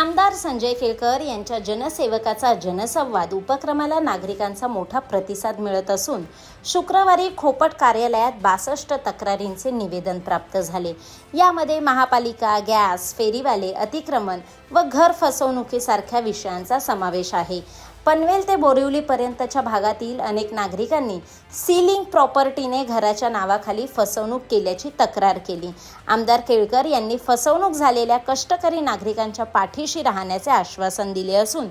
आमदार संजय केळकर यांच्या जनसेवकाचा जनसंवाद उपक्रमाला नागरिकांचा मोठा प्रतिसाद मिळत असून शुक्रवारी खोपट कार्यालयात बासष्ट तक्रारींचे निवेदन प्राप्त झाले. यामध्ये महापालिका गॅस फेरीवाले अतिक्रमण व घर फसवणुकीसारख्या विषयांचा समावेश आहे. पनवेल ते बोरिवलीपर्यंतच्या भागातील अनेक नागरिकांनी सीलिंग प्रॉपर्टीने घराच्या नावाखाली फसवणूक केल्याची तक्रार केली. आमदार केळकर यांनी फसवणूक झालेल्या कष्टकरी नागरिकांच्या पाठीशी राहण्याचे आश्वासन दिले असून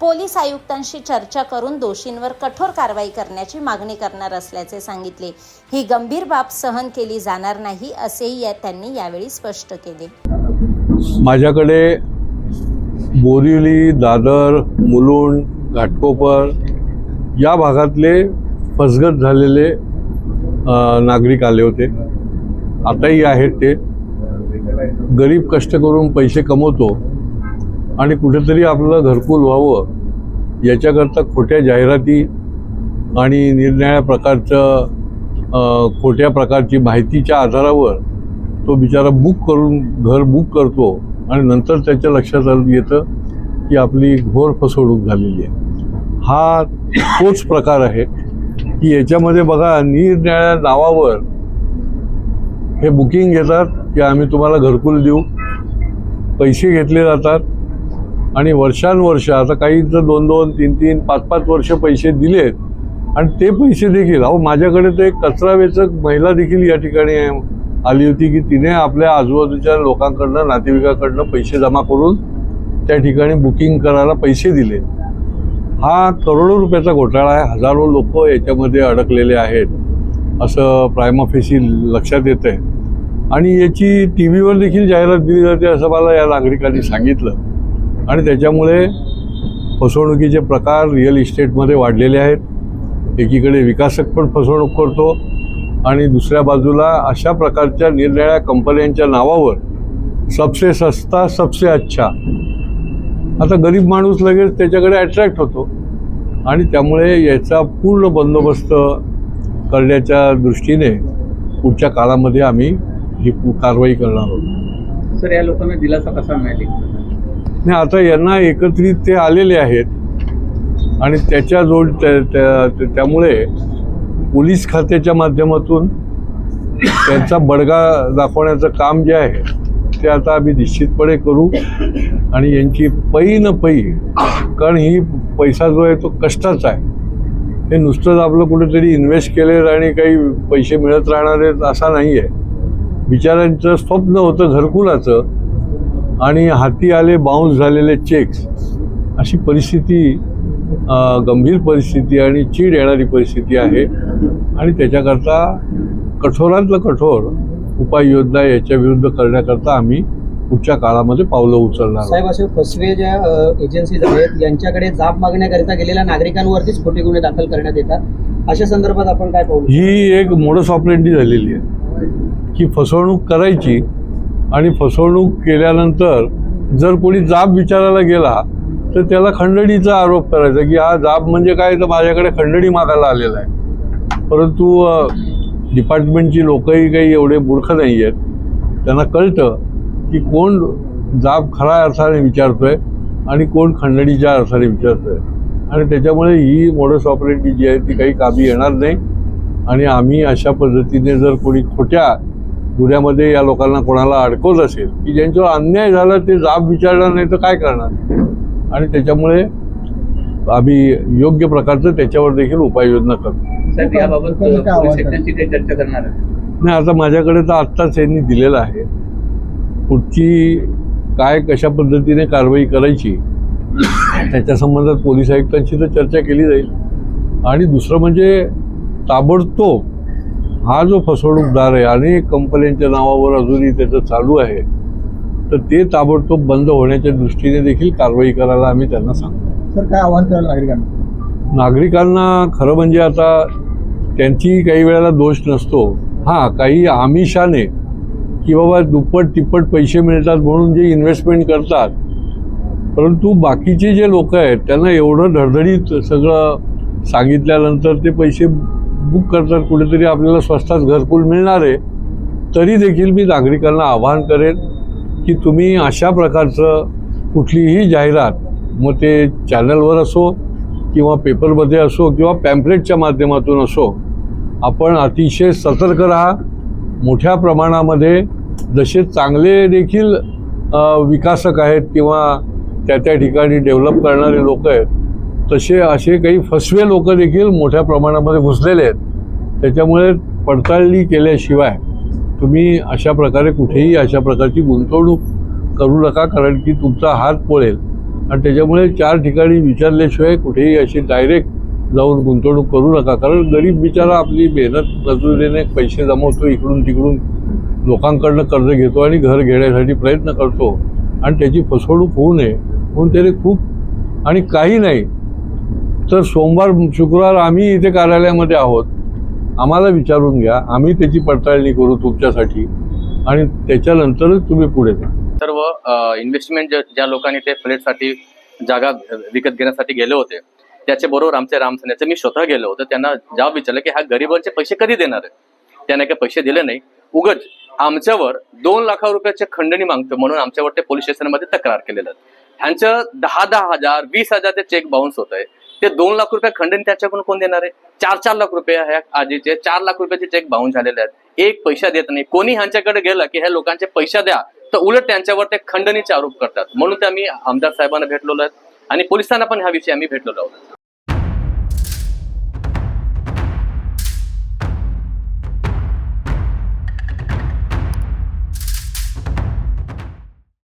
पोलीस आयुक्तांशी चर्चा करून दोषींवर कठोर कारवाई करण्याची मागणी करणार असल्याचे सांगितले. ही गंभीर बाब सहन केली जाणार नाही असेही या- त्यांनी यावेळी स्पष्ट केले. माझ्याकडे बोरिवली दादर मुलुंड घाटकोपर या भागातले फसगत झालेले नागरिक आले होते. आताही आहेत ते. गरीब कष्ट करून पैसे कमवतो आणि कुठेतरी आपलं घरकुल व्हावं याच्याकरता खोट्या जाहिराती आणि निरनिळ्या प्रकारचं खोट्या प्रकारची माहितीच्या आधारावर तो बिचारा बुक करून घर बुक करतो आणि नंतर त्याच्या लक्षात येतं की आपली घोर फसवणूक झालेली आहे. हा तोच प्रकार आहे की याच्यामध्ये बघा निरनिळ्या नावावर हे बुकिंग घेतात की आम्ही तुम्हाला घरकुल देऊ. पैसे घेतले जातात आणि वर्षानुवर्ष आता काही तर दोन दोन तीन तीन पाच पाच वर्ष पैसे दिलेत आणि ते पैसे देखील अहो माझ्याकडे तर एक कचरा वेचक महिला देखील या ठिकाणी आली होती की तिने आपल्या आजूबाजूच्या लोकांकडनं नातेवाईकाकडनं पैसे जमा करून त्या ठिकाणी बुकिंग करायला पैसे दिले. हा करोडो रुपयाचा घोटाळा आहे. हजारो लोक याच्यामध्ये अडकलेले आहेत असं प्रायमाफेसी लक्षात येतं आहे आणि याची टी व्हीवर देखील जाहिरात दिली जाते असं मला या नागरिकांनी सांगितलं. आणि त्याच्यामुळे फसवणुकीचे प्रकार रिअल इस्टेटमध्ये वाढलेले आहेत. एकीकडे विकासक पण फसवणूक करतो. आणि दुसऱ्या बाजूला अशा प्रकारच्या निरनिळ्या कंपन्यांच्या नावावर सबसे सस्ता सबसे अच्छा. आता गरीब माणूस लगेच त्याच्याकडे अट्रॅक्ट होतो. आणि त्यामुळे याचा पूर्ण बंदोबस्त करण्याच्या दृष्टीने पुढच्या काळामध्ये आम्ही ही कारवाई करणार आहोत. सर या लोकांना दिलासा कसा मिळाली? नाही आता यांना एकत्रित ते आलेले आहेत आणि त्याच्या जोड त्या- त्या- त्या- त्यामुळे पोलीस खात्याच्या माध्यमातून त्यांचा बडगा दाखवण्याचं काम जे आहे ते आता आम्ही निश्चितपणे करू. आणि यांची पै न पै कारण ही पैसा जो आहे तो कष्टाचा आहे. हे नुसतंच आपलं कुठेतरी इन्व्हेस्ट केले आणि काही पैसे मिळत राहणार आहेत असा नाही आहे बिचाऱ्यांचं स्वप्न होतं घरकुलाचं आणि हाती आले बाउन्स झालेले चेक्स अशी परिस्थिती गंभीर परिस्थिती आणि चीड येणारी परिस्थिती आहे. आणि त्याच्याकरता कठोरातलं कठोर उपाययोजना याच्या विरुद्ध करण्याकरता आम्ही पुढच्या काळामध्ये पावलं उचलणार साहेब असे फसवे ज्या एजन्सीज आहेत यांच्याकडे जाब मागण्याकरिता गेलेल्या नागरिकांवरतीच खोटे गुन्हे दाखल करण्यात येतात. अशा संदर्भात आपण काय पाहू ही एक मोडस ऑपरेंडी झालेली आहे. की फसवणूक करायची आणि फसवणूक केल्यानंतर जर कोणी जाब विचारायला गेला तर त्याला खंडणीचा आरोप करायचा की हा जाब म्हणजे काय? तर माझ्याकडे खंडणी मागायला आलेला आहे. परंतु डिपार्टमेंटची लोकही काही एवढे मूर्ख नाही आहेत. त्यांना कळतं की कोण जाब खरा अर्थाने विचारतो आहे आणि कोण खंडणीच्या अर्थाने विचारतो आहे आणि त्याच्यामुळे ही मोडस ऑपरेंडी जी आहे ती काही कामी येणार नाही. आणि आम्ही अशा पद्धतीने जर कोणी खोट्या गुन्ह्यामध्ये या लोकांना कोणाला अडकवत असेल की ज्यांच्यावर अन्याय झाला ते जाब विचारणार नाही तर काय करणार? आणि त्याच्यामुळे आम्ही योग्य प्रकारचं त्याच्यावर देखील उपाययोजना करतो साहेब याबाबत लोकांनी काय आवाहन पोलीस सेक्टरची काही चर्चा करणार आहे नाही आता माझ्याकडे तर आत्ताच यांनी दिलेलं आहे. पुढची काय कशा पद्धतीने कारवाई करायची त्याच्या संबंधात पोलीस आयुक्तांशी तर चर्चा केली जाईल. आणि दुसरं म्हणजे ताबडतोब हा जो फसवणूकदार आहे अनेक कंपन्यांच्या नावावर अजूनही त्याचं चालू आहे तर ते ताबडतोब बंद होण्याच्या दृष्टीने देखील कारवाई करायला आम्ही त्यांना सांगतो. सर काय आव्हान कराल नागरिकांना? नागरिकांना खरं म्हणजे आता त्यांची काही वेळेला दोष नसतो. हां काही आमिषाने की बाबा दुप्पट तिप्पट पैसे मिळतात म्हणून जे इन्व्हेस्टमेंट करतात. परंतु बाकीचे जे लोक आहेत त्यांना एवढं धडधडीत सगळं सांगितल्यानंतर ते पैसे बुक करतात कुठेतरी आपल्याला स्वस्तात घरकुल मिळणार आहे. तरी देखील मी नागरिकांना आवाहन करेन की तुम्ही अशा प्रकारचं कुठलीही जाहिरात मग ते चॅनलवर असो किंवा पेपरमध्ये असो किंवा पॅम्पलेटच्या माध्यमातून असो आपण अतिशय सतर्क राहा. मोठ्या प्रमाणामध्ये जसे चांगले देखील विकासक आहेत किंवा त्या त्या ठिकाणी डेव्हलप करणारे लोक आहेत तसे असे काही फसवे लोक देखील मोठ्या प्रमाणामध्ये घुसलेले आहेत. त्याच्यामुळे पडताळणी केल्याशिवाय तुम्ही अशा प्रकारे कुठेही अशा प्रकारची गुंतवणूक करू नका कारण की तुमचा हात पोळेल. आणि त्याच्यामुळे चार ठिकाणी विचारल्याशिवाय कुठेही अशी डायरेक्ट जाऊन गुंतवणूक करू नका. कारण गरीब बिचारा आपली मेहनत मजुरीने पैसे जमवतो इकडून तिकडून लोकांकडनं कर्ज घेतो आणि घर घेण्यासाठी प्रयत्न करतो. आणि त्याची फसवणूक होऊ नये म्हणून त्याने खूप आणि काही नाही. तर सोमवार शुक्रवार आम्ही इथे कार्यालयामध्ये आहोत. आम्हाला विचारून घ्या. आम्ही त्याची पडताळणी करू तुमच्यासाठी आणि त्याच्यानंतरच तुम्ही पुढे जा. सर्व इन्व्हेस्टमेंट ज्या लोकांनी ते फ्लेटसाठी जागा विकत घेण्यासाठी गेले होते त्याच्या बरोबर आमचे रामसेनेचे मी स्वतः गेलो होतो. त्यांना जाब विचारलं की ह्या गरिबांचे पैसे कधी देणार आहे काही पैसे दिले नाही. उगच आमच्यावर दोन लाख रुपयाचे खंडणी मागतो म्हणून आमच्यावर ते पोलीस स्टेशनमध्ये तक्रार केलेलं ह्यांचं दहा दहा हजार वीस हजार ते चेक बाउन्स होत आहे. ते दोन लाख रुपये खंडणी त्याच्याकडून कोण देणार आहे? चार चार लाख रुपये ह्या आजीचे चार लाख रुपयाचे चेक बाउन्स झालेले आहेत. एक पैसा देत नाही. कोणी ह्यांच्याकडे गेलं की ह्या लोकांचे पैसा द्या. तर उलट त्यांच्यावर ते खंडणीचे आरोप करतात. म्हणून ते आम्ही आमदार साहेबांना भेटलेलो आहेत. आणि पोलिसांना पण ह्या विषयी आम्ही भेटलेलो आहोत.